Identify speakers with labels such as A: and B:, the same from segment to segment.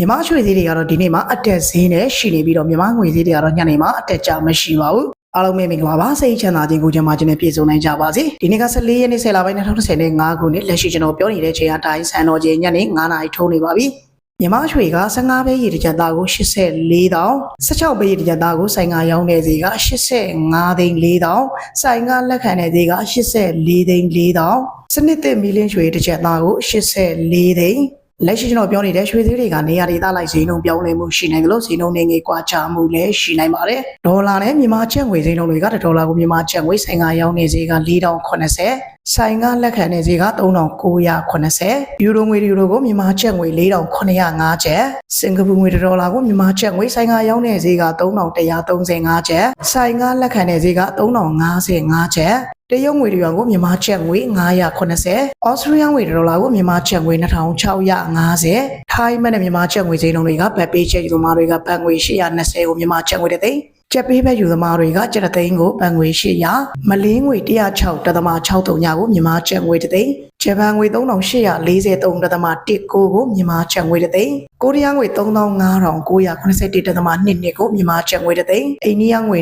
A: မြန်မာရွှေဈေးတွေကတော့ဒီနေ့မှာအတက်ဈေးနဲ့ရှိနေပြီးတော့မြန်မာငွေဈေးတွေကတော့ညနေမှာအတက်ကြမရှိပါဘူးအားလုံးပဲမင်္ဂလာပါစိတ်ချမ်းသာခြင်းကိုကြမှာခြင်းနဲ့ပြည့်စုံနိုင်ကြပါစေဒီနေ့က14ရက်နေ့10လပိုင်း2025ခုနှစ်လက်ရှိကျွန်တော်ပြောနေတဲ့ချိန်အတိုင်းစံတော်ချိန်ညနေ9နာရီထိုးနေပါပြီမြန်မာရွှေက15ပဲရေတစ်ကြက်သားကို84တောင်16ပဲရေတစ်ကြက်သားကိုဆိုင်ကရောင်းတဲ့ဈေးက85သိန်း4တောင်ဆိုင်ကလက်ခံတဲ့ဈေးက84သိန်း4တောင်စနစ်သစ်မီလင်းရွှေတစ်ကြက်သားကို84သိန်း လက်ရှိကျွန်တော်ပြောနေတဲ့ရွှေသေးတွေကနေရာဒေသလိုက်ဈေးနှုန်းပြောင်းလဲမှုရှိနိုင်တယ်လို့ဈေးနှုန်းတွေငယ်ကွာခြားမှုလည်းရှိနိုင်ပါတယ်။ဒေါ်လာနဲ့မြန်မာကျပ်ငွေဈေးနှုန်းတွေကတစ်ဒေါ်လာကိုမြန်မာကျပ်ငွေဆိုင်ကရောင်းနေဈေးက4080ဆိုင်ကလက်ခံတဲ့ဈေးက3980ယူရိုငွေယူရိုကိုမြန်မာကျပ်ငွေ4905ကျပ်စင်ကာပူငွေတစ်ဒေါ်လာကိုမြန်မာကျပ်ငွေဆိုင်ကရောင်းတဲ့ဈေးက3135ကျပ်ဆိုင်ကလက်ခံတဲ့ဈေးက3055ကျပ် တရုတ်ငွေတစ်ရွာကိုမြန်မာကျပ်ငွေ980ဩစတြေးလျငွေတစ်ဒေါ်လာကိုမြန်မာကျပ်ငွေ2650ထိုင်းမနဲ့မြန်မာကျပ်ငွေဈေးနှုန်းတွေကဘတ်ပေးချက်ယူသမားတွေကဘတ်ငွေ820ကိုမြန်မာကျပ်ငွေတစ်သိန်း ကျပ်ပေးဘက်ယူသမားတွေကကျပ်တစ်သိန်းကိုဘတ်ငွေ800မလင်းငွေ106တသမ63ညကိုမြန်မာကျပ်ငွေတစ်သိန်းဂျပန်ငွေ3843တသမ19ကိုမြန်မာကျပ်ငွေတစ်သိန်းကိုရီးယားငွေ359181တသမ22ကိုမြန်မာကျပ်ငွေတစ်သိန်းအိန္ဒိယငွေ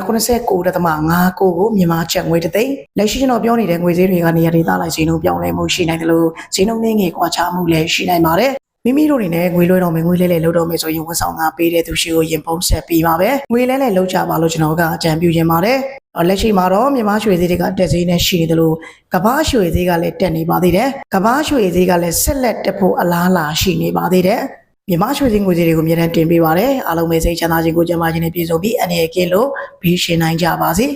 A: 2189တသမ59ကိုမြန်မာကျပ်ငွေတစ်သိန်းလက်ရှိကျွန်တော်ပြောနေတဲ့ငွေဈေးတွေကနေရာဒေသလိုက်ဈေးနှုန်းပြောင်းလဲမှုရှိနိုင်တယ်လို့ဈေးနှုန်းငယ်ကွာခြားမှုလည်းရှိနိုင်ပါတယ် မိမိတို့အနေနဲ့ငွေလွှဲတော့မယ်ငွေလဲလဲလုပ်တော့မယ်ဆိုရင်ဝန်ဆောင်တာပေးတဲ့သူရှိကိုရင်ပုံဆက်ပြီးပါပဲငွေလဲလဲလုပ်ကြပါလို့ကျွန်တော်ကအကြံပြုခြင်းပါတယ်အော်လက်ရှိမှာတော့မြန်မာရွှေဈေးတွေကတက်ဈေးနဲ့ရှိနေတယ်လို့ကမ္ဘာရွှေဈေးကလည်းတက်နေပါသေးတယ်ကမ္ဘာရွှေဈေးကလည်းဆက်လက်တက်ဖို့အလားအလာရှိနေပါသေးတယ်မြန်မာရွှေစင်းငွေစည်းတွေကိုအများနဲ့တင်ပေးပါတယ်အားလုံးပဲစိတ်ချမ်းသာခြင်းကိုကြံပါခြင်းနဲ့ပြည့်စုံပြီးအနေရကင်းလို့ဘေးရှင်နိုင်ကြပါစေ